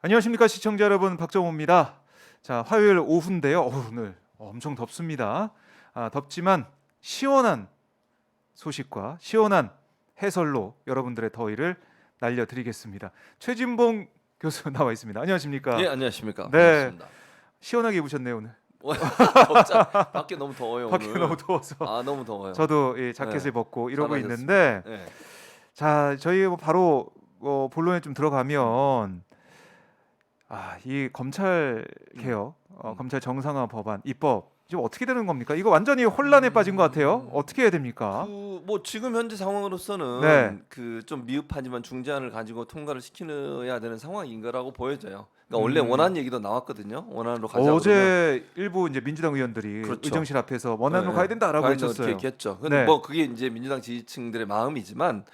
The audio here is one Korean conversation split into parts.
안녕하십니까 시청자 여러분 박정호입니다. 자 화요일 오후인데요. 어, 오늘 엄청 덥습니다. 아, 덥지만 시원한 소식과 시원한 해설로 여러분들의 더위를 날려드리겠습니다. 최진봉 교수 나와 있습니다. 안녕하십니까? 예 안녕하십니까. 네. 반갑습니다. 시원하게 입으셨네요 오늘. 덥자. 밖에 너무 더워요 밖에 오늘. 너무 더워서 아 너무 더워요. 저도 이 자켓을 벗고 이러고. 있는데 네. 자 저희 뭐 바로 어, 본론에 좀 들어가면 아 이 검찰 개혁, 어, 음. 검찰 정상화 법안 입법 지금 어떻게 되는 겁니까? 이거 완전히 혼란에 빠진 것 같아요. 어떻게 해야 됩니까? 그 뭐 지금 현재 상황으로서는 네. 그 좀 미흡하지만 중재안을 가지고 통과를 시키어야 되는 상황인 거라고 보여져요. 그러니까 원래 음. 원안 얘기도 나왔거든요. 원안으로 가자. 어제 일부 이제 민주당 의원들이 그렇죠. 의정실 앞에서 원안으로 네. 가야 된다라고 했었어요. 얘기했죠. 근데 네. 뭐 그게 이제 민주당 지지층들의 마음이지만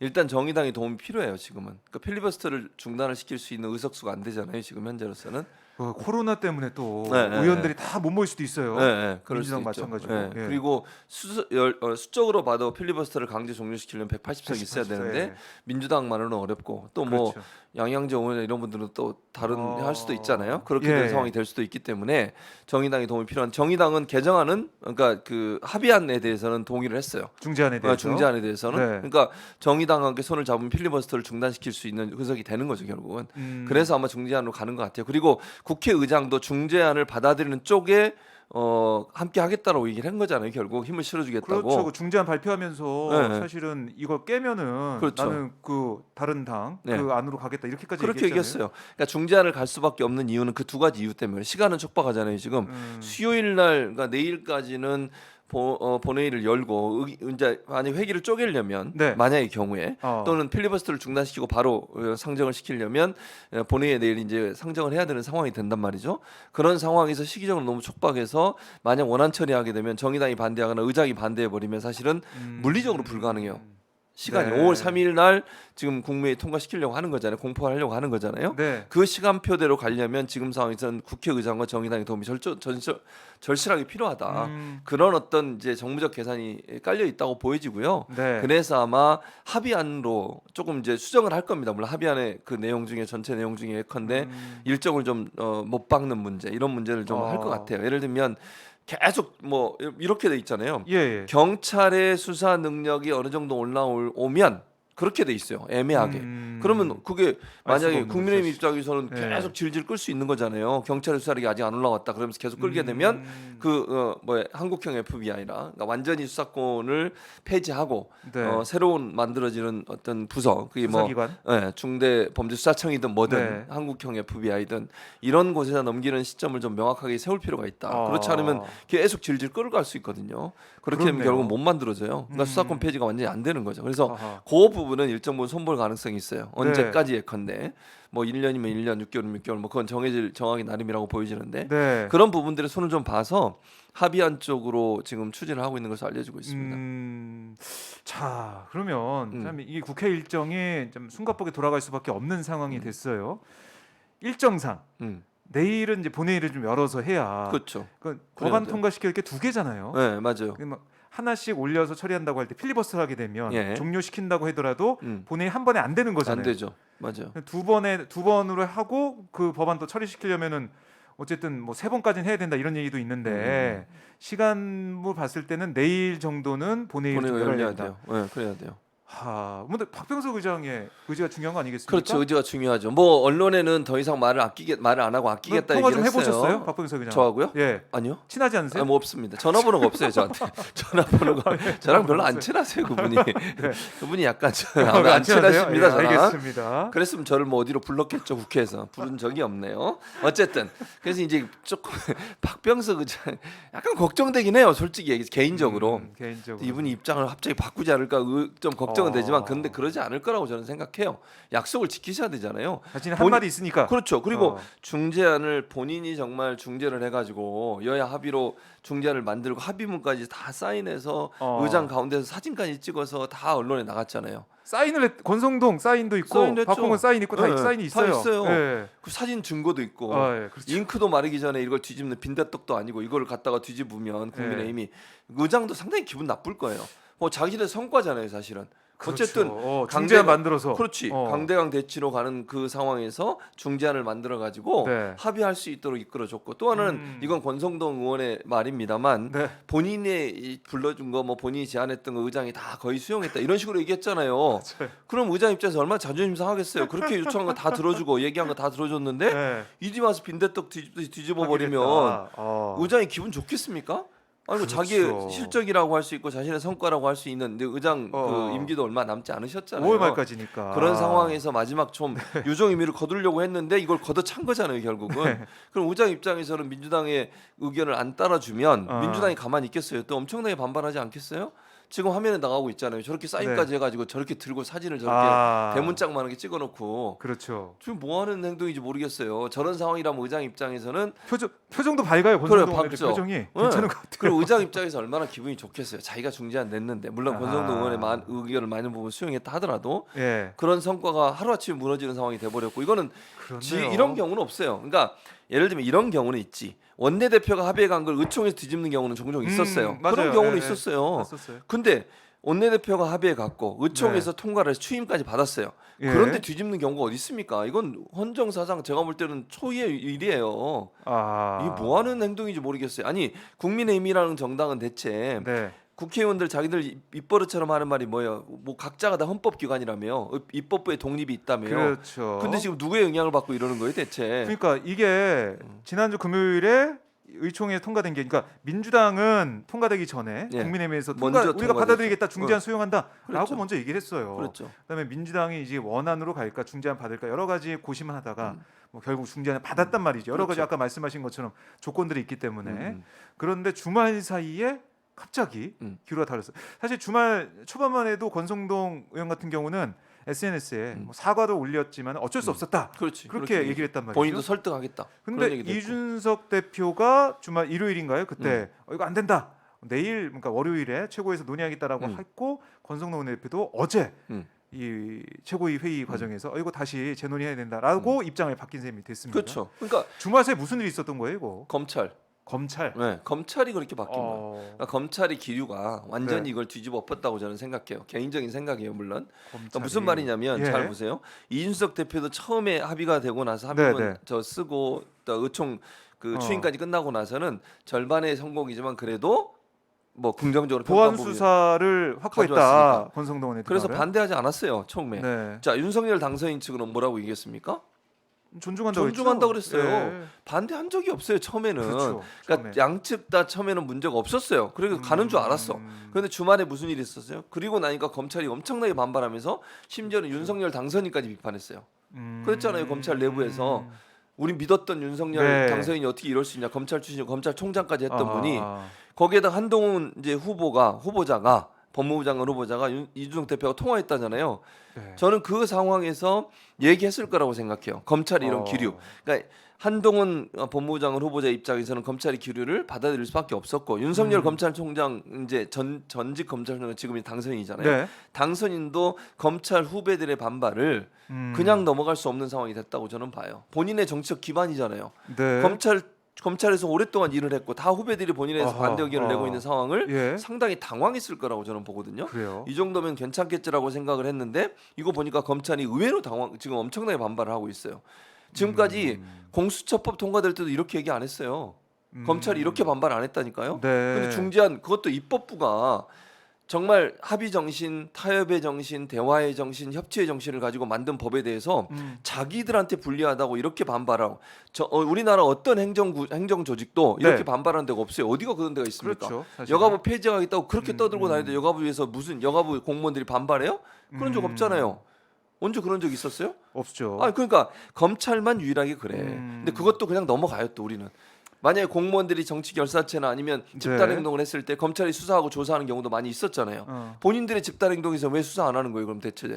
일단 정의당의 도움이 필요해요. 지금은. 그러니까 필리버스터를 중단을 시킬 수 있는 의석수가 안 되잖아요. 지금 현재로서는. 그 코로나 때문에 또 네, 네, 의원들이 다 못 모일 수도 있어요. 네, 네, 그럴 민주당 수도 있죠. 마찬가지고. 네, 예. 그리고 수, 열, 어, 수적으로 봐도 필리버스터를 강제 종료시키려면 180석 있어야 180석, 되는데 예. 민주당만으로는 어렵고 또 뭐 그렇죠. 양양재 의원 이런 분들은 또 다른 어. 할 수도 있잖아요. 그렇게 예. 된 상황이 될 수도 있기 때문에 정의당이 도움이 필요한 정의당은 개정안은 그러니까 그 합의안에 대해서는 동의를 했어요. 중재안에 대해서 어, 중재안에 대해서는 네. 그러니까 정의당과 함께 손을 잡으면 필리버스터를 중단시킬 수 있는 의석이 되는 거죠 결국은. 음. 그래서 아마 중재안으로 가는 것 같아요. 그리고 국회의장도 중재안을 받아들이는 쪽에 어 함께 하겠다라고 얘기를 한 거잖아요. 결국 힘을 실어주겠다고. 그렇죠. 그 중재안 발표하면서 네, 네. 사실은 이걸 깨면은 그렇죠. 나는 그 다른 당그 네. 안으로 가겠다 이렇게까지 그렇게 얘기했잖아요. 얘기했어요. 그러니까 중재안을 갈 수밖에 없는 이유는 그 두 가지 이유 때문에 시간은 촉박하잖아요. 지금 음. 수요일 날 그러니까 내일까지는 보, 어, 본회의를 열고 의, 이제 만약 회기를 쪼개려면 네. 만약의 경우에 어. 또는 필리버스터를 중단시키고 바로 어, 상정을 시키려면 어, 본회의에 내일 이제 상정을 해야 되는 상황이 된단 말이죠. 그런 상황에서 시기적으로 너무 촉박해서 만약 원안 처리하게 되면 정의당이 반대하거나 의장이 반대해 버리면 사실은 음. 물리적으로 불가능해요. 시간이 네. 5월 3일 날 지금 국무회의 통과시키려고 하는 거잖아요. 공포하려고 하는 거잖아요. 네. 그 시간표대로 가려면 지금 상황에서는 국회의장과 정의당의 도움이 절저, 절저, 절실하게 필요하다. 음. 그런 어떤 이제 정무적 계산이 깔려 있다고 보여지고요. 네. 그래서 아마 합의안으로 조금 이제 수정을 할 겁니다. 물론 합의안의 그 내용 중에 전체 내용 중에 예컨대 음. 일정을 좀 어, 못 박는 문제 이런 문제를 좀 할것 어. 같아요. 예를 들면 계속 뭐 이렇게 돼 있잖아요. 예, 예. 경찰의 수사 능력이 어느 정도 올라오면 그렇게 돼 있어요. 애매하게. 음. 그러면 그게 만약에 국민의힘. 입장에서는 네. 계속 질질 끌 수 있는 거잖아요. 경찰의 수사력이 아직 안 올라왔다. 그러면서 계속 끌게 되면 음. 그 어, 뭐 한국형 FBI라 그러니까 완전히 수사권을 폐지하고 네. 어, 새로운 만들어지는 어떤 부서 그게 뭐 수사기관 예, 중대 범죄 수사청이든 뭐든 네. 한국형 FBI든 이런 곳에다 넘기는 시점을 좀 명확하게 세울 필요가 있다. 아. 그렇지 않으면 계속 질질 끌어갈 수 있거든요. 그렇게 되면 그렇네요. 결국 못 만들어져요. 그러니까 음. 수사권 폐지가 완전히 안 되는 거죠. 그래서 아하. 그 부분 은 일정 부분 손볼 가능성이 있어요. 네. 언제까지 예컨대 뭐 1년이면 1년, 6개월이면 6개월 뭐 그건 정해질 정하기 나름이라고 보여지는데 네. 그런 부분들의 손을 좀 봐서 합의안 쪽으로 지금 추진을 하고 있는 것으로 알려지고 있습니다. 음, 자 그러면 음. 참이 국회 일정이 좀 숨가쁘게 돌아갈 수밖에 없는 상황이 음. 됐어요. 일정상 음. 내일은 이제 본회의를 좀 열어서 해야 그렇죠. 그 그래야 법안. 통과시킬 게 두 개잖아요. 네, 맞아요. 그막 하나씩 올려서 처리한다고 할 때 필리버스터 하게 되면 예. 종료시킨다고 하더라도 음. 본회의 한 번에 안 되는 거잖아요. 안 되죠. 맞아요. 두 번에 두 번으로 하고 그 법안 또 처리시키려면은 어쨌든 뭐 세 번까지는 해야 된다 이런 얘기도 있는데 음. 시간을 봤을 때는 내일 정도는 본회의를 열려야 된다. 돼요. 네, 그래야 돼요. 하, 근데 박병석 의장의 의지가 중요한 거 아니겠습니까? 그렇죠. 의지가 중요하죠. 뭐 언론에는 더 이상 말을 아끼겠 말을 안 하고 아끼겠다 좀 얘기를 했어요. 해보셨어요, 박병석 의장? 저하고요? 예, 아니요. 친하지 않으세요? 아, 뭐 없습니다. 전화번호가 없어요 저한테. 전화번호가 저랑 별로 안 친하세요 그분이. 그분이 약간 저, 아, 안? 친하십니다. 예, 저랑. 알겠습니다. 그랬으면 저를 뭐 어디로 불렀겠죠 국회에서 부른 적이 없네요. 어쨌든 그래서 이제 조금 박병석 의장 약간 걱정되긴 해요. 솔직히 얘기 개인적으로 음, 개인적으로 이분이 입장을 갑자기 바꾸지 않을까 의- 좀 걱정 은 어. 되지만 근데 그러지 않을 거라고 저는 생각해요. 약속을 지키셔야 되잖아요. 자신이 한 본인- 말이 있으니까. 그렇죠. 그리고 어. 중재안을 본인이 정말 중재를 해가지고 여야 합의로 중재안을 만들고 합의문까지 다 사인해서 어. 의장 가운데서 사진까지 찍어서 다 언론에 나갔잖아요. 사인을 했, 권성동 사인도 있고 사인을 했죠. 박홍근 사인 있고 다 네, 사인이 다 있어요. 있어요. 예. 그 사진 증거도 있고 아, 예, 그렇죠. 잉크도 마르기 전에 이걸 뒤집는 빈대떡도 아니고 이걸 갖다가 뒤집으면 네. 국민의힘이 의장도 상당히 기분 나쁠 거예요. 뭐 자기네 성과잖아요, 사실은. 어쨌든 그렇죠. 어, 강대가- 중재안 만들어서 그렇지 어. 강대강 대치로 가는 그 상황에서 중재안을 만들어 가지고 네. 합의할 수 있도록 이끌어줬고 또 하나는 음. 이건 권성동 의원의 말입니다만 네. 본인의 이 불러준 거 뭐 본인이 제안했던 거 의장이 다 거의 수용했다 이런 식으로 얘기했잖아요. 맞아요. 그럼 의장 입장에서 얼마나 자존심 상하겠어요. 그렇게 요청한 거 다 들어주고 얘기한 거 다 들어줬는데 네. 이디 와서 빈대떡 뒤집, 뒤집어 버리면. 어. 의장이 기분 좋겠습니까? 아니 뭐 그렇죠. 자기의 실적이라고 할 수 있고 자신의 성과라고 할 수 있는 의장 어. 그 임기도 얼마 남지 않으셨잖아요. 5월 말까지니까 그런 상황에서 마지막 좀 유종 의미를 거두려고 했는데 이걸 걷어찬 거잖아요 결국은. 네. 그럼 의장 입장에서는 민주당의 의견을 안 따라주면 어. 민주당이 가만히 있겠어요? 또 엄청나게 반발하지 않겠어요? 지금 화면에 나가고 있잖아요. 저렇게 사인까지 해가지고 저렇게 들고 사진을 저렇게 네. 아. 대문짝만하게 찍어놓고 그렇죠. 지금 뭐 하는 행동인지 모르겠어요. 저런 상황이라면 의장 입장에서는 표정 표정도 밝아요. 그래요, 권성동 의원의 밝죠. 표정이 네. 괜찮은 것 같아요. 그리고 의장 입장에서 얼마나 기분이 좋겠어요. 자기가 중재 안 냈는데 물론 아. 권성동 의원의 만, 의견을 많은 부분 수용했다 하더라도 예. 그런 성과가 하루아침에 무너지는 상황이 돼버렸고 이거는 지, 그렇네요. 이런 경우는 없어요. 그러니까 예를 들면 이런 경우는 있지. 원내 대표가 합의해 간 걸 의총에서 뒤집는 경우는 종종 음, 있었어요. 맞아요. 그런 경우는 예, 예. 있었어요. 봤었어요. 근데 원내 대표가 합의해 갔고 의총에서 통과를 해서 취임까지 받았어요. 네. 예. 그런데 뒤집는 경우가 어디 있습니까? 이건 헌정 사상 제가 볼 때는 초유의 일이에요. 아. 이게 뭐 하는 행동인지 모르겠어요. 아니 국민의힘이라는 정당은 대체 네. 국회의원들 자기들 입- 입버릇처럼 하는 말이 뭐예요? 뭐 각자가 다 헌법기관이라며 입법부의 독립이 있다며요. 그렇죠. 근데 지금 누구의 영향을 받고 이러는 거예요, 대체? 그러니까 이게 지난주 금요일에 의총에 통과된 게 그러니까 민주당은 통과되기 전에 예. 국민의힘에서 통과, 우리가 통과됐죠. 받아들이겠다 중재안 수용한다라고 그렇죠. 먼저 얘기를 했어요. 그렇죠. 그다음에 민주당이 이제 원안으로 갈까 중재안 받을까 여러 가지 고심을 하다가 음. 뭐 결국 중재안을 받았단 말이죠. 여러 가지 그렇죠. 아까 말씀하신 것처럼 조건들이 있기 때문에 음. 그런데 주말 사이에 갑자기 음. 기류가 달랐어요. 사실 주말 초반만 해도 권성동 의원 같은 경우는 SNS에 음. 뭐 사과도 올렸지만 어쩔 수 음. 없었다. 그렇지. 그렇게 그렇게 얘기를 했단 말이죠. 본인도 설득하겠다. 근데. 이준석 대표가 주말 일요일인가요? 그때 음. 어, 이거 안 된다. 내일 그러니까 월요일에 최고에서 논의하겠다라고 음. 했고 권성동 대표도 어제 음. 이 최고위 회의 과정에서 어, 이거 다시 재논의해야 된다라고 입장을 바뀐 셈이 됐습니다. 음. 그렇죠. 그러니까 주말 새에 무슨 일이 있었던 거예요, 이거? 검찰, 검찰. 네, 검찰이 그렇게 바뀐 거예요. 어, 그러니까 검찰이 기류가 완전히 네. 이걸 뒤집어 엎었다고 저는 생각해요. 개인적인 생각이에요, 물론. 그러니까 검찰이. 무슨 말이냐면 예. 잘 보세요. 이준석 대표도 처음에 합의가 되고 나서 합의문 네, 네. 저 쓰고 또 의총 그 어. 추인까지 끝나고 나서는 절반의 성공이지만 그래도 뭐 긍정적으로 보안 수사를 확보했다. 가져왔으니까. 권성동 대표. 그래서 반대하지 않았어요 처음에. 네. 자 윤석열 당선인 측은 뭐라고 얘기했습니까? 존중한다고 했죠? 그랬어요. 네. 반대한 적이 없어요 처음에는. 그렇죠. 그러니까 처음에. 양측 다 처음에는 문제가 없었어요. 그리고 가는 줄 알았어. 음. 그런데 주말에 무슨 일이 있었어요? 그리고 나니까 검찰이 엄청나게 반발하면서 심지어는 윤석열 당선인까지 비판했어요. 음. 그랬잖아요, 검찰 내부에서. 우리 믿었던 윤석열 네. 당선인이 어떻게 이럴 수 있냐? 검찰 출신 검찰총장까지 했던 아, 분이 아. 거기에다 한동훈 이제 후보가 후보자가 법무부 장관 후보자가 윤, 이준석 대표가 통화했다잖아요. 네. 저는 그 상황에서 얘기했을 거라고 생각해요. 검찰이 이런 어. 기류. 그러니까 한동훈 어, 법무부 장관 후보자 입장에서는 검찰의 기류를 받아들일 수밖에 없었고 윤석열 음. 검찰총장 이제 전 전직 검찰총장 지금이 당선인이잖아요. 네. 당선인도 검찰 후배들의 반발을 음. 그냥 넘어갈 수 없는 상황이 됐다고 저는 봐요. 본인의 정치적 기반이잖아요. 네. 검찰 검찰에서 오랫동안 일을 했고 다 후배들이 본인에 대해서 아하, 반대 의견을 아. 내고 있는 상황을 예. 상당히 당황했을 거라고 저는 보거든요. 그래요. 이 정도면 괜찮겠지라고 생각을 했는데 이거 보니까 검찰이 의외로 당황 지금 엄청나게 반발을 하고 있어요. 지금까지 음. 공수처법 통과될 때도 이렇게 얘기 안 했어요. 음. 검찰이 이렇게 반발 안 했다니까요. 네. 근데 중재안 그것도 입법부가 정말 합의 정신, 타협의 정신, 대화의 정신, 협치의 정신을 가지고 만든 법에 대해서 음. 자기들한테 불리하다고 이렇게 반발하고 저 어, 우리나라 어떤 행정 행정 조직도 이렇게 네. 반발하는 데가 없어요. 어디가 그런 데가 있습니까? 그렇죠. 여가부 폐지하겠다고 그렇게 음, 떠들고 음. 다니는데 여가부에서 무슨 여가부 공무원들이 반발해요? 그런 적 음. 없잖아요. 언제 그런 적 있었어요? 없죠. 아 그러니까 검찰만 유일하게 그래. 음. 근데 그것도 그냥 넘어가요 또 우리는. 만약에 공무원들이 정치 결사체나 아니면 집단 네. 행동을 했을 때 검찰이 수사하고 조사하는 경우도 많이 있었잖아요. 어. 본인들의 집단 행동에서 왜 수사 안 하는 거예요? 그럼 대체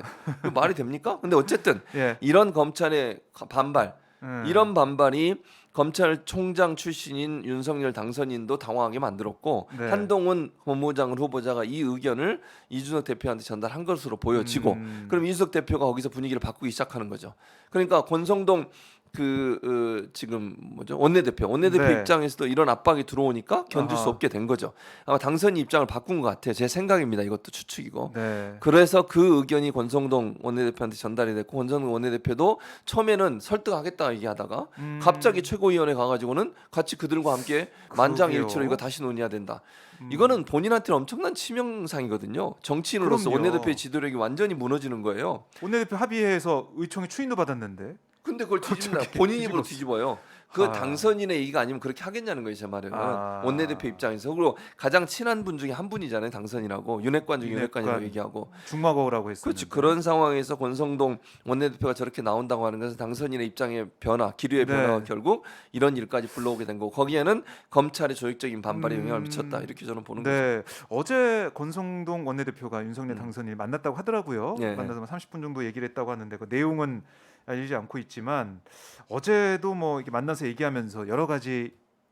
그 말이 됩니까? 근데 어쨌든 예. 이런 검찰의 반발, 음. 이런 반발이 검찰총장 출신인 윤석열 당선인도 당황하게 만들었고 네. 한동훈 법무장관 후보자가 이 의견을 이준석 대표한테 전달한 것으로 보여지고 음. 그럼 이준석 대표가 거기서 분위기를 바꾸기 시작하는 거죠. 그러니까 권성동 그 어, 지금 뭐죠 원내대표 원내대표 네. 입장에서도 이런 압박이 들어오니까 견딜 수 아하. 없게 된 거죠. 아마 당선인 입장을 바꾼 것 같아요. 제 생각입니다. 이것도 추측이고. 네. 그래서 그 의견이 권성동 원내대표한테 전달이 됐고 권성동 원내대표도 처음에는 설득하겠다 얘기하다가 음, 갑자기 최고위원회 가가지고는 같이 그들과 함께 만장일치로. 이거 다시 논의해야 된다. 음. 이거는 본인한테는 엄청난 치명상이거든요. 정치인으로서 그럼요. 원내대표의 지도력이 완전히 무너지는 거예요. 원내대표 합의해서 의총에 추인도 받았는데. 근데 그걸 뒤집나 본인 입으로. 뒤집어요. 그 아. 당선인의 얘기가 아니면 그렇게 하겠냐는 거예요, 제 말은. 아. 원내대표 입장에서 그리고 가장 친한 분 중에 한 분이잖아요, 당선이라고 윤핵관 중에 윤핵관. 윤핵관이라고 얘기하고. 중마고라고 했었는데. 그렇지 그런 상황에서 권성동 원내대표가 저렇게 나온다고 하는 것은 당선인의 입장의 변화, 기류의 네. 변화가 결국 이런 일까지 불러오게 된 거고 거기에는 검찰의 조직적인 반발에 음. 영향을 미쳤다 이렇게 저는 보는 거죠. 네. 어제 권성동 원내대표가 윤석열 음. 당선인 만났다고 하더라고요. 예. 만나서 30분 정도 얘기를 했다고 하는데 그 내용은 알리지 않고 있지만 어제도 뭐 이렇게 만 나서 얘기하면서 여러 가지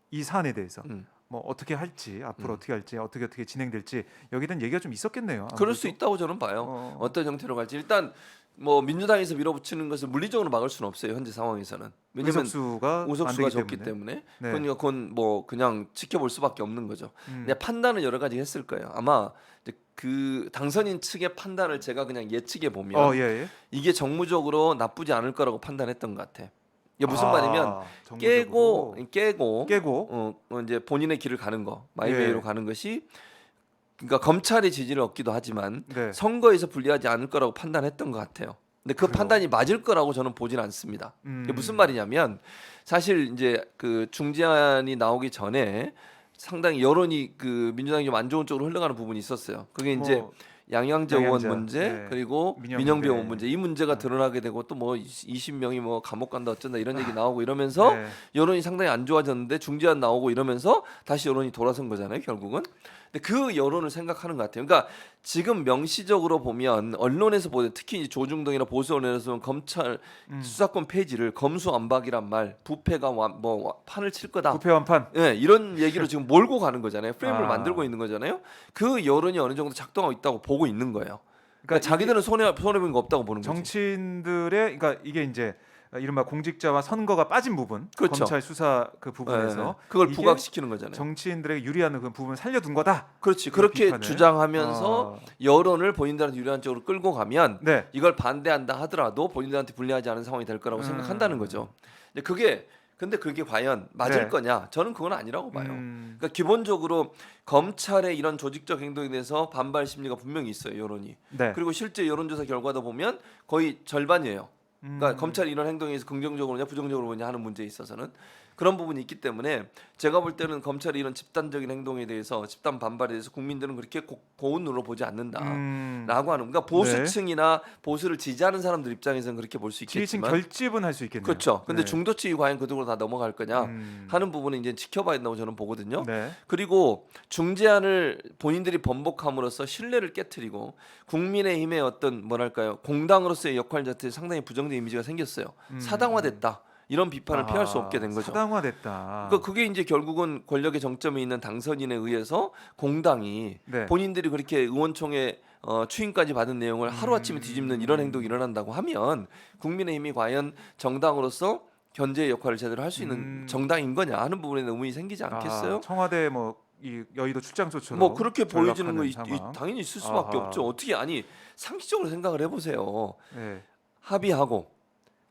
이 사안에 대해서 음. 뭐 어떻게 할지 앞으로 음. 어떻게 할지 어떻게 어떻게 진행될지 여기에 대한 얘기가 좀 있었겠네요. 그럴 수 아무래도. 있다고 저는 봐요. 어. 어. 떤 형태로 갈지 일단 뭐 민주당에서 밀어붙이는 것을 물리적으로 막을 수는 없어요 현재 상황에서는 왜냐면 우석수가 되기 적기 때문에. 때문에 네. 그러니까 그건 뭐 그냥 지켜볼 수밖에 없는 거죠. 음. 근데 판단을 여러 가지 했을 거예요. 아마 그 당선인 측의 판단을 제가 그냥 예측해 보면 어, 예, 예. 이게 정무적으로 나쁘지 않을 거라고 판단했던 것 같아. 이게 무슨 아, 말이면. 깨고 깨고 깨고 어, 어, 이제 본인의 길을 가는 거 마이웨이로 예. 가는 것이 그러니까 검찰의 지지를 얻기도 하지만 네. 선거에서 불리하지 않을 거라고 판단했던 것 같아요. 근데 그 그래요? 판단이 맞을 거라고 저는 보진 않습니다. 음. 이게 무슨 말이냐면 사실 이제 그 중재안이 나오기 전에 상당히 여론이 그 민주당이 좀 안 좋은 쪽으로 흘러가는 부분이 있었어요. 그게 이제 뭐, 양양재 의원 문제 네. 그리고 민영 민영배 문제. 의원 문제 이 문제가 네. 드러나게 되고 또 뭐 20명이 뭐 감옥 간다 어쩐다 이런 얘기 나오고 이러면서 네. 여론이 상당히 안 좋아졌는데 중재안 나오고 이러면서 다시 여론이 돌아선 거잖아요 결국은 그 여론을 생각하는 것 같아요 그러니까 지금 명시적으로 보면 언론에서 보는 특히 이제 조중동이나 보수 언론에서 보면 검찰 음. 수사권 폐지를 검수안박이란 말 부패가 와, 뭐 와- 판을 칠 거다 부패 완판. 예, 이런 얘기로 지금 몰고 가는 거잖아요. 프레임을 아. 만들고 있는 거잖아요. 그 여론이 어느 정도 작동하고 있다고 보고 있는 거예요. 그러니까, 그러니까 자기들은 손해 손해 본 거 없다고 보는 거지. 정치인들의 그러니까 이게 이제 이른바 공직자와 선거가 빠진 부분, 그렇죠. 검찰 수사 그 예, 부분에서 예. 그걸 이게 부각시키는 거잖아요. 정치인들에게 유리한 그 부분을 살려둔 거다. 그렇지. 그 그렇게 비판을. 주장하면서 아, 여론을 본인들한테 유리한 쪽으로 끌고 가면 네, 이걸 반대한다 하더라도 본인들한테 불리하지 않은 상황이 될 거라고 음. 생각한다는 거죠. 근데 그게 근데 그게 과연 맞을 네. 거냐? 저는 그건 아니라고 봐요. 음, 그러니까 기본적으로 검찰의 이런 조직적 행동에 대해서 반발 심리가 분명히 있어요 여론이. 네. 그리고 실제 여론조사 결과도 보면 거의 절반이에요. 그러니까 음, 검찰이 이런 행동에 대해서 긍정적으로냐 부정적으로 보냐 하는 문제에 있어서는 그런 부분이 있기 때문에 제가 볼 때는 검찰이 이런 집단적인 행동에 대해서 집단 반발에 대해서 국민들은 그렇게 고, 고운 눈으로 보지 않는다라고 음, 하는 그러니까 보수층이나 보수를 지지하는 사람들 입장에서는 그렇게 볼 수 있겠지만 결집은 할 수 있겠네요. 그렇죠. 근데 네. 중도층이 과연 그쪽으로 다 넘어갈 거냐 음, 하는 부분은 이제 지켜봐야 된다고 저는 보거든요. 네. 그리고 중재안을 본인들이 번복함으로써 신뢰를 깨뜨리고 국민의힘의 어떤 뭐랄까요 공당으로서의 역할 자체에 상당히 부정적인 이미지가 생겼어요. 음. 사당화됐다 이런 비판을 피할 수 아, 없게 된 거죠. 사당화됐다. 그러니까 그게 이제 결국은 권력의 정점에 있는 당선인에 의해서 공당이 네. 본인들이 그렇게 의원총회 어, 추인까지 받은 내용을 하루 아침에 음. 뒤집는 이런 행동이 일어난다고 하면 국민의힘이 과연 정당으로서 견제의 역할을 제대로 할 수 있는 음. 정당인 거냐 하는 부분에 의문이 생기지 아, 않겠어요? 청와대 뭐 이 여의도 출장소처럼 뭐 그렇게 보여지는 거 이- 이-. 당연히 있을 수밖에 아하. 없죠. 어떻게 아니 상식적으로 생각을 해보세요. 네. 합의하고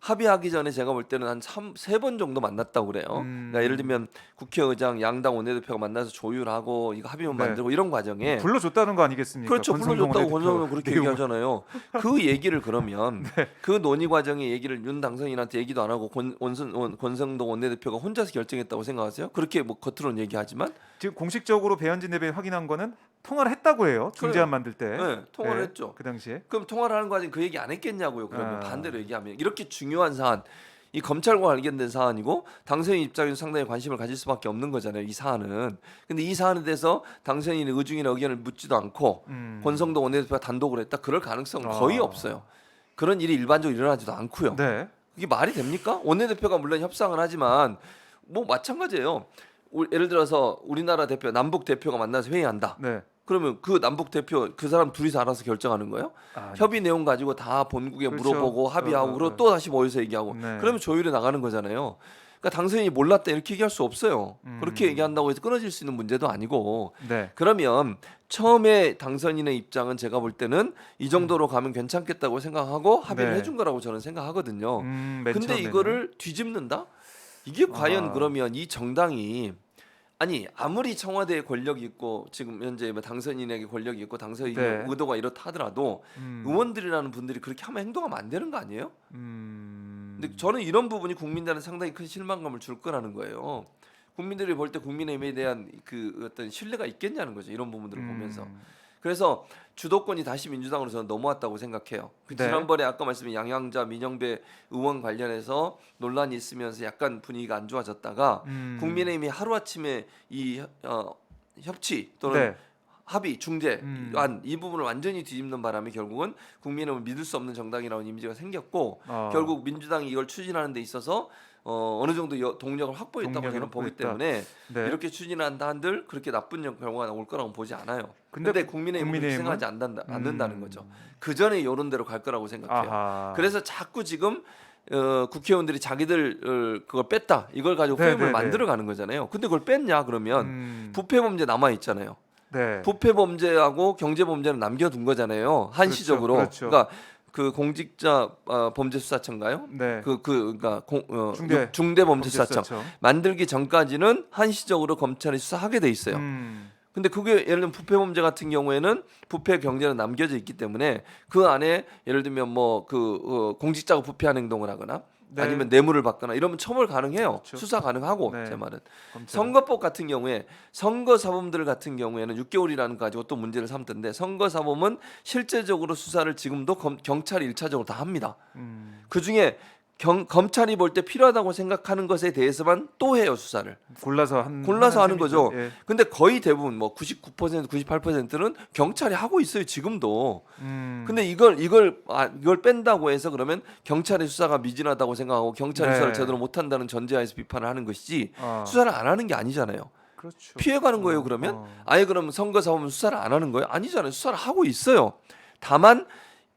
합의하기 전에 제가 볼 때는 한 세 번 정도 만났다고 그래요. 음. 그러니까 예를 들면 국회의장 양당 원내대표가 만나서 조율하고 이거 합의문 네. 만들고 이런 과정에 불러줬다는 거 아니겠습니까? 그렇죠 불러줬다고 권성동 그렇게 내용을. 얘기하잖아요. 그 얘기를 그러면 네. 그 논의 과정의 얘기를 윤 당선인한테 얘기도 안 하고 권, 원선, 원, 권성동 원내대표가 혼자서 결정했다고 생각하세요? 그렇게 뭐 겉으로는 얘기하지만 지금 공식적으로 배현진 대변인 확인한 거는 통화를 했다고 해요. 중재안 만들 때. 네, 통화를 네, 했죠. 그 당시에. 그럼 통화를 하는 과정 그 얘기 안 했겠냐고요. 그러면 아. 반대로 얘기하면 이렇게 중요한 사안 이 검찰과 관련된 사안이고 당선인 입장에서 상당히 관심을 가질 수밖에 없는 거잖아요. 이 사안은. 근데 이 사안에 대해서 당선인의 의중이나 의견을 묻지도 않고 음. 권성동 원내대표가 단독으로 했다. 그럴 가능성은 거의 아. 없어요. 그런 일이 일반적으로 일어나지도 않고요. 네. 이게 말이 됩니까? 원내대표가 물론 협상을 하지만 뭐 마찬가지예요. 우- 예를 들어서 우리나라 대표 남북 대표가 만나서 회의한다. 네. 그러면 그 남북 대표 그 사람 둘이서 알아서 결정하는 거예요? 아, 협의 내용 가지고 다 본국에 그렇죠. 물어보고 합의하고 어, 어, 그리고 어. 또 다시 모여서 얘기하고 네. 그러면 조율해 나가는 거잖아요. 그러니까 당선인이 몰랐다 이렇게 얘기할 수 없어요. 음. 그렇게 얘기한다고 해서 끊어질 수 있는 문제도 아니고 네. 그러면 처음에 당선인의 입장은 제가 볼 때는 이 정도로 가면 괜찮겠다고 생각하고 합의를 네. 해준 거라고 저는 생각하거든요. 음, 맨 근데. 이거를 뒤집는다? 이게 과연 아. 그러면 이 정당이 아니 아무리 청와대에 권력이 있고 지금 현재 뭐 당선인에게 권력이 있고 당선인 네. 의도가 이렇다 하더라도 음, 의원들이라는 분들이 그렇게 하면 행동하면 안 되는 거 아니에요? 음, 근데 저는 이런 부분이 국민들한테 상당히 큰 실망감을 줄 거라는 거예요. 국민들이 볼 때 국민의힘에 대한 그 어떤 신뢰가 있겠냐는 거죠. 이런 부분들을 음, 보면서. 그래서 주도권이 다시 민주당으로 저는 넘어왔다고 생각해요. 그 네. 지난번에 아까 말씀드린 양양자 민영배 의원 관련해서 논란이 있으면서 약간 분위기가 안 좋아졌다가 음, 국민의힘이 하루 아침에 이 어, 협치 또는 네. 합의 중재 음. 안이 부분을 완전히 뒤집는 바람에 결국은 국민의힘을 믿을 수 없는 정당이라는 이미지가 생겼고 어, 결국 민주당이 이걸 추진하는 데 있어서 어, 어느 정도 여- 동력을 확보했다고 저는 보기 확보했다. 때문에 네. 이렇게 추진한다 한들 그렇게 나쁜 결과가 나올 거라고 보지 않아요. 근데 근데, 국민의힘은? 생각하지 않는다, 않는다는 음, 거죠. 그 전에 여론대로 갈 거라고 생각해요. 아하. 그래서 자꾸 지금 어, 국회의원들이 자기들 어, 그걸 뺐다 이걸 가지고 네, 프레임을 네, 네. 만들어 가는 거잖아요. 근데 그걸 뺐냐 그러면 음, 부패 범죄 남아 있잖아요. 네. 부패 범죄하고 경제 범죄는 남겨둔 거잖아요. 한시적으로. 그렇죠. 러니까 그 공직자 어, 범죄 수사청가요? 네. 그 그 그러니까 공, 어, 중대- 중대 범죄 수사청 범죄수사청. 만들기 전까지는 한시적으로 검찰이 수사하게 돼 있어요. 음, 근데 그게 예를 들면 부패 범죄 같은 경우에는 부패 경제는 남겨져 있기 때문에 그 안에 예를 들면 뭐그 어, 공직자가 부패한 행동을 하거나 네. 아니면 뇌물을 받거나 이러면 처벌 가능해요. 그렇죠. 수사 가능하고 네. 제 말은 검찰. 선거법 같은 경우에 선거 사범들 같은 경우에는 6개월이라는 거 가지고 또 문제를 삼던데 선거 사범은 실제적으로 수사를 지금도 검, 경찰이 일차적으로 다 합니다. 음, 그 중에 경, 검찰이 볼 때 필요하다고 생각하는 것에 대해서만 또 해요 수사를. 골라서 한 골라서 하는. 거죠. 예. 근데 거의 대부분 뭐 99% 98%는 경찰이 하고 있어요 지금도. 음, 근데 이걸 이걸 아, 이걸 뺀다고 해서 그러면 경찰의 수사가 미진하다고 생각하고 경찰이 네. 수사를 제대로 못한다는 전제하에서 비판을 하는 것이지 아, 수사를 안 하는 게 아니잖아요. 그렇죠. 피해가는 거예요 어, 그러면 어. 아예 그러면 선거 사범은 수사를 안 하는 거예요? 아니잖아요. 수사를 하고 있어요. 다만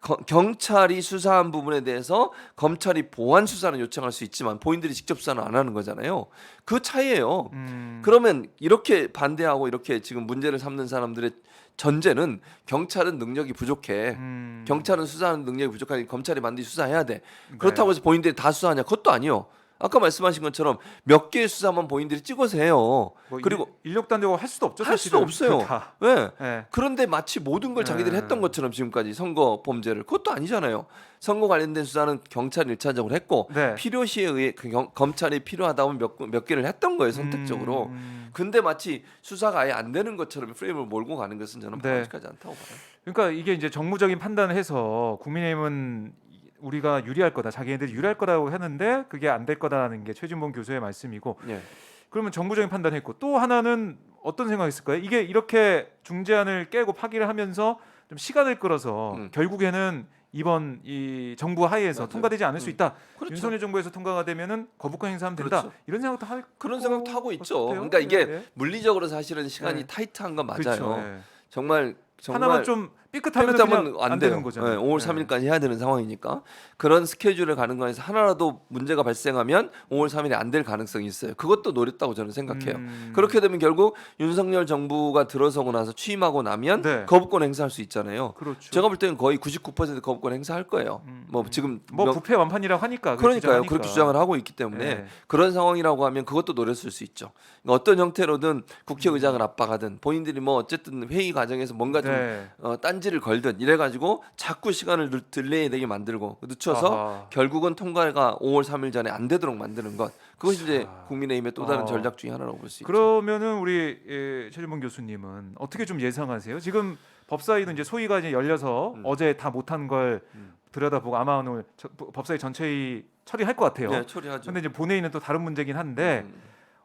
거- 경찰이 수사한 부분에 대해서 검찰이 보완 수사는 요청할 수 있지만 본인들이 직접 수사는 안 하는 거잖아요. 그 차이예요. 음, 그러면 이렇게 반대하고 이렇게 지금 문제를 삼는 사람들의 전제는 경찰은 능력이 부족해. 음, 경찰은 수사하는 능력이 부족하니 검찰이 반드시 수사해야 돼. 네. 그렇다고 해서 본인들이 다 수사하냐? 그것도 아니요. 아까 말씀하신 것처럼 몇 개의 수사만 본인들이 찍어서 해요. 뭐 그리고 인- 인력 단대고 할 수도 없죠. 할 수도. 없어요. 다. 왜? 예. 그런데 마치 모든 걸 자기들이 네. 했던 것처럼 지금까지 선거 범죄를 그것도 아니잖아요. 선거 관련된 수사는 경찰이 일차적으로 했고 네. 필요시에 의해 그 경- 검찰이 필요하다면 몇, 몇 개를 했던 거예요 선택적으로. 음, 근데 마치 수사가 아예 안 되는 것처럼 프레임을 몰고 가는 것은 저는 네. 바람직하지 않다고 봐요. 그러니까 이게 이제 정무적인 판단을 해서 국민의힘은 우리가 유리할 거다, 자기네들이 유리할 거라고 하는데 그게 안 될 거다라는 게 최진봉 교수의 말씀이고 예. 그러면 정무적인 판단했고 또 하나는 어떤 생각했을까요? 이게 이렇게 중재안을 깨고 파기를 하면서 좀 시간을 끌어서 음. 결국에는 이번 이 정부 하에서 맞아요. 통과되지 않을 수 음. 있다. 그렇죠. 윤석열 정부에서 통과가 되면은 거부권 행사하면 된다. 그렇죠. 이런 생각도 할 그런 거 생각도 하고 있죠. 같아요. 그러니까 이게 예, 예. 물리적으로 사실은 시간이 네. 타이트한 건 맞아요. 그렇죠. 예. 정말 정말 하나만 좀 삐끗하면 안, 안 돼요. 되는 거잖아요. 네, 5월 예. 3일까지 해야 되는 상황이니까 그런 스케줄을 가는 거에서 하나라도 문제가 발생하면 5월 3일에 안 될 가능성이 있어요. 그것도 노렸다고 저는 생각해요. 음. 그렇게 되면 결국 윤석열 정부가 들어서고 나서 취임하고 나면 네. 거부권 행사할 수 있잖아요. 그렇죠. 제가 볼 때는 거의 99% 거부권 행사할 거예요. 음, 뭐 음. 지금 뭐 몇- 부패 완판이라고 하니까 그러니까요. 주장하니까. 그렇게 주장을 하고 있기 때문에 예. 그런 상황이라고 하면 그것도 노렸을 수 있죠. 그러니까 어떤 형태로든 국회의장을 압박하든 본인들이 뭐 어쨌든 회의 과정에서 뭔가 좀 네. 어, 딴 지를 걸든 이래가지고 자꾸 시간을 들- 딜레이 되게 만들고 늦춰서 아하. 결국은 통과가 5월 3일 전에 안 되도록 만드는 것 그것이 이제 자. 국민의힘의 또 다른 어. 전략 중에 하나라고 볼 수 있죠. 그러면은 우리 예, 최준봉 교수님은 어떻게 좀 예상하세요? 지금 법사위도 이제 소위가 이제 열려서 음. 어제 다 못한 걸 음. 들여다보고 아마 오늘 저- 법사위 전체의 처리할 것 같아요. 네, 처리하죠. 근데 이제 본회의는 또 다른 문제긴 한데 음.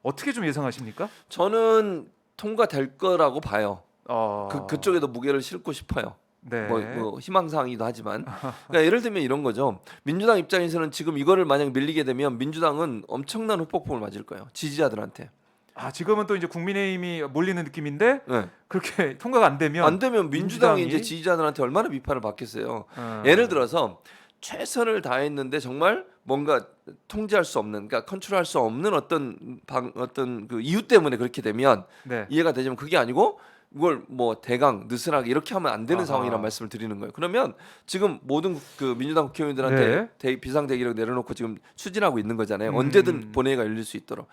어떻게 좀 예상하십니까? 저는 통과될 거라고 봐요. 어... 그 그쪽에도 무게를 싣고 싶어요. 네. 뭐, 뭐 희망사항이기도 하지만 그러니까 예를 들면 이런 거죠. 민주당 입장에서는 지금 이거를 만약 밀리게 되면 민주당은 엄청난 후폭풍을 맞을 거예요. 지지자들한테. 아 지금은 또 이제 국민의힘이 몰리는 느낌인데 네. 그렇게 통과가 안 되면 안 되면 민주당이, 민주당이- 이제 지지자들한테 얼마나 비판을 받겠어요. 어, 예를 들어서 최선을 다했는데 정말 뭔가 통제할 수 없는, 그러니까 컨트롤할 수 없는 어떤 방, 어떤 그 이유 때문에 그렇게 되면 네. 이해가 되지만 그게 아니고 이걸 뭐 대강 느슨하게 이렇게 하면 안 되는 아하. 상황이란 말씀을 드리는 거예요. 그러면 지금 모든 그 민주당 국회의원들한테 네. 대, 비상대기를 내려놓고 지금 추진하고 있는 거잖아요. 음. 언제든 본회의가 열릴 수 있도록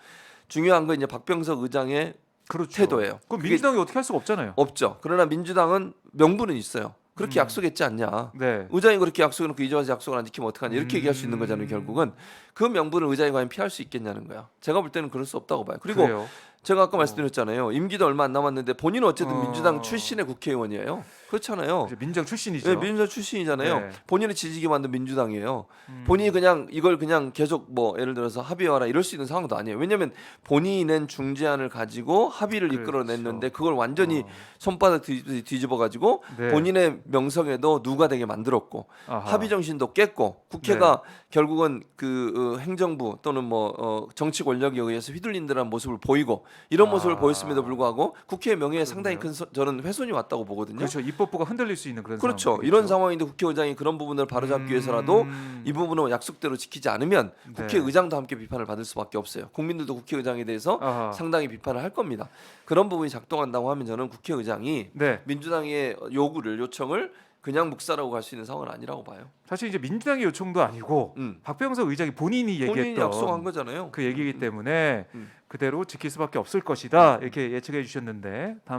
중요한 건 이제 박병석 의장의 그렇죠. 태도예요. 그럼 민주당이 어떻게 할 수가 없잖아요. 없죠. 그러나 민주당은 명분은 있어요. 그렇게 음. 약속했지 않냐. 네. 의장이 그렇게 약속해놓고 이제 와서 약속을 안 지키면 어떡하냐 이렇게 음. 얘기할 수 있는 거잖아요 결국은 그 명분을 의장이 과연 피할 수 있겠냐는 거야 제가 볼 때는 그럴 수 없다고 봐요 그리고 그래요. 제가 아까 말씀드렸잖아요. 임기도 얼마 안 남았는데 본인은 어쨌든 어. 민주당 출신의 국회의원이에요 그렇잖아요 민주당 출신이죠. 네, 민주당 출신이잖아요 네. 본인을 지지게 만든 민주당이에요 음. 본인이 그냥 이걸 그냥 계속 뭐 예를 들어서 합의해와라 이럴 수 있는 상황도 아니에요 왜냐하면 본인이 낸 중재안을 가지고 합의를 그렇죠. 이끌어냈는데 그걸 완전히 어. 손바닥 뒤- 뒤집어 가지고 네. 본인의 명성에도 누가 되게 만들었고 아하. 합의 정신도 깼고 국회가 결국은 그 어, 행정부 또는 뭐 어, 정치 권력에 의해서 휘둘린다는 모습을 보이고 이런 아. 모습을 보였음에도 불구하고 국회의 명예에 상당히 큰. 서- 저는 훼손이 왔다고 보거든요. 그렇죠. 입법부가 흔들릴 수 있는 그런 그렇죠. 상황이겠죠. 이런 상황인데 국회의장이 그런 부분을 바로잡기 위해서라도 음. 이 부분을 약속대로 지키지 않으면 네. 국회의장도 함께 비판을 받을 수밖에 없어요. 국민들도 국회의장에 대해서 아하. 상당히 비판을 할 겁니다. 그런 부분이 작동한다고 하면 저는 국회의장이 네. 민주당의 요구를 요청을 그냥 묵살하고 갈 수 있는 상황은 아니라고 봐요. 사실 이제 민주당의 요청도 아니고 음. 박병석 의장이 본인이 본인이 얘기했던 약속한 거잖아요. 그 얘기이기 때문에 음. 그대로 지킬 수밖에 없을 것이다 이렇게 예측해 주셨는데 다음